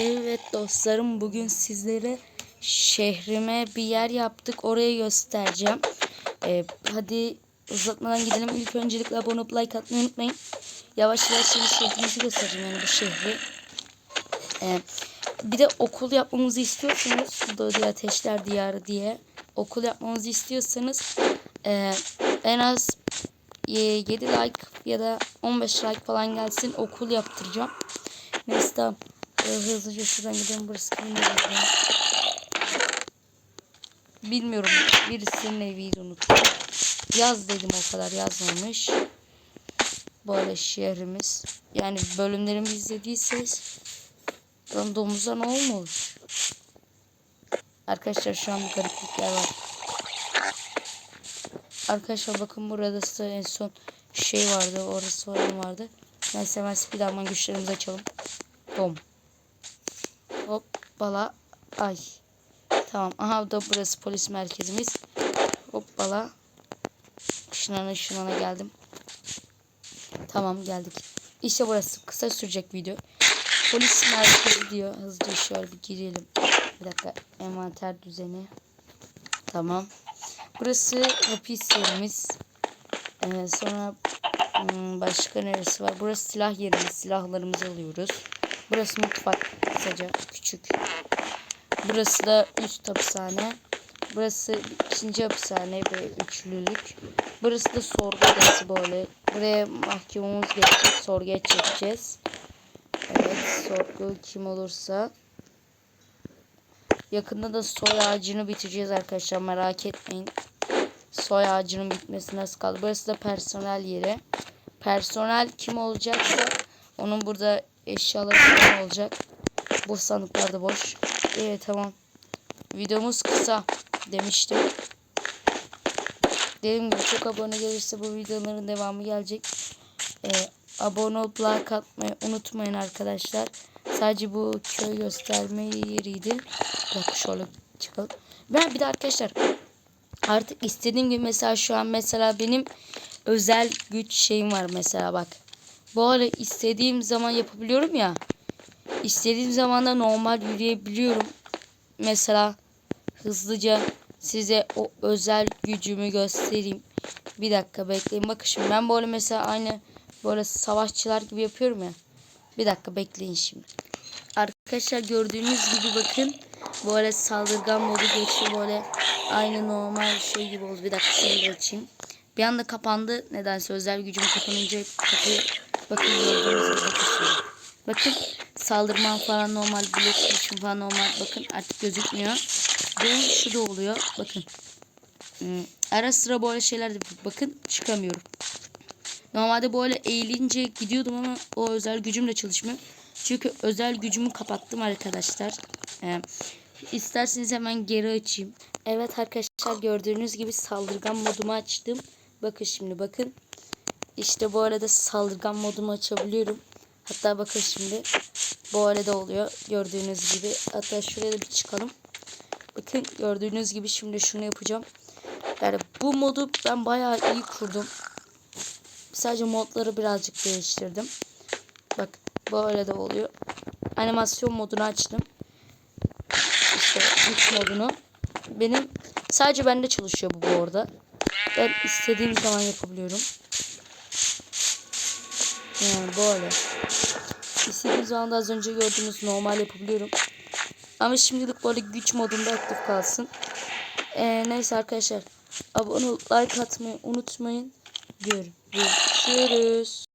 Evet dostlarım bugün sizlere şehrime bir yer yaptık. Orayı göstereceğim. Ee, hadi uzatmadan gidelim. İlk öncelikle abone olup like atmayı unutmayın. Yavaş yavaş şimdi şehrimizi göstereceğim yani bu şehri. Ee, bir de okul yapmamızı istiyorsanız Doğu Ateşler Diyarı diye okul yapmamızı istiyorsanız e, en az 7 like ya da 15 like falan gelsin okul yaptıracağım. Neyse tamam. Hızlıca şuradan gidelim. Burası kimin? Bilmiyorum. Birisinin eviydi unuttum. Yaz dedim o kadar yazmamış. Böyle şehrimiz. Yani bölümlerimi izlediyseniz lan ne olmuş? Arkadaşlar şu an gariplikler var. Arkadaşlar bakın burada en son şey vardı. Orası falan vardı. Neyse hemen speedrun güçlerimizi açalım. Bom. Hoppala. Ay. Tamam. Aha da burası polis merkezimiz. Hoppala. Işınlana ışınlana geldim. Tamam geldik. İşte burası. Kısa sürecek video. Polis merkezi diyor. Hızlıca şöyle bir girelim. Bir dakika. Envanter düzeni. Tamam. Burası hapis yerimiz. Ee, sonra hmm, başka neresi var? Burası silah yerimiz. Silahlarımızı alıyoruz. Burası mutfak. Kısaca küçük. Burası da üst hapishane. Burası ikinci hapishane ve üçlülük. Burası da sorgu odası böyle. Buraya mahkumumuz gelecek. Sorguya çekeceğiz. Evet sorgu kim olursa. Yakında da soy ağacını bitireceğiz arkadaşlar merak etmeyin. Soy ağacının bitmesine az kaldı. Burası da personel yeri. Personel kim olacaksa onun burada eşyaları falan olacak. Bu sandıklar da boş. Evet tamam. Videomuz kısa demiştim. Dediğim gibi çok abone gelirse bu videoların devamı gelecek. Ee, abone olup like atmayı unutmayın arkadaşlar. Sadece bu köy gösterme yeriydi. Bak şöyle çıkalım. Ben bir de arkadaşlar artık istediğim gibi mesela şu an mesela benim özel güç şeyim var mesela bak. Bu ara istediğim zaman yapabiliyorum ya. İstediğim zaman da normal yürüyebiliyorum. Mesela hızlıca size o özel gücümü göstereyim. Bir dakika bekleyin. Bakın şimdi ben böyle mesela aynı böyle savaşçılar gibi yapıyorum ya. Bir dakika bekleyin şimdi. Arkadaşlar gördüğünüz gibi bakın böyle saldırgan modu geçti böyle aynı normal şey gibi oldu. Bir dakika şöyle açayım. Bir anda kapandı. Nedense özel gücüm kapanınca kapıyı bakın gördüğünüz gibi bakın saldırman falan normal blok gücüm falan normal bakın artık gözükmüyor. Ve şu da oluyor. Bakın. Hmm, Ara sıra böyle şeyler de bakın çıkamıyorum. Normalde böyle eğilince gidiyordum ama o özel gücüm de çalışmıyor. Çünkü özel gücümü kapattım arkadaşlar. Ee, isterseniz hemen geri açayım. Evet arkadaşlar gördüğünüz gibi saldırgan modumu açtım. Bakın şimdi bakın. İşte bu arada saldırgan modumu açabiliyorum. Hatta bakın şimdi bu arada oluyor. Gördüğünüz gibi. Hatta şuraya da bir çıkalım. Bakın gördüğünüz gibi şimdi şunu yapacağım. Yani bu modu ben bayağı iyi kurdum. Sadece modları birazcık değiştirdim. Bak böyle de oluyor. Animasyon modunu açtım. İşte güç modunu. Benim sadece bende çalışıyor bu bu arada. Ben istediğim zaman yapabiliyorum. Yani böyle. İstediğim zaman da az önce gördüğünüz normal yapabiliyorum. Ama şimdilik böyle güç modunda aktif kalsın. Ee, neyse arkadaşlar. Abone olup like atmayı unutmayın. Görüşürüz.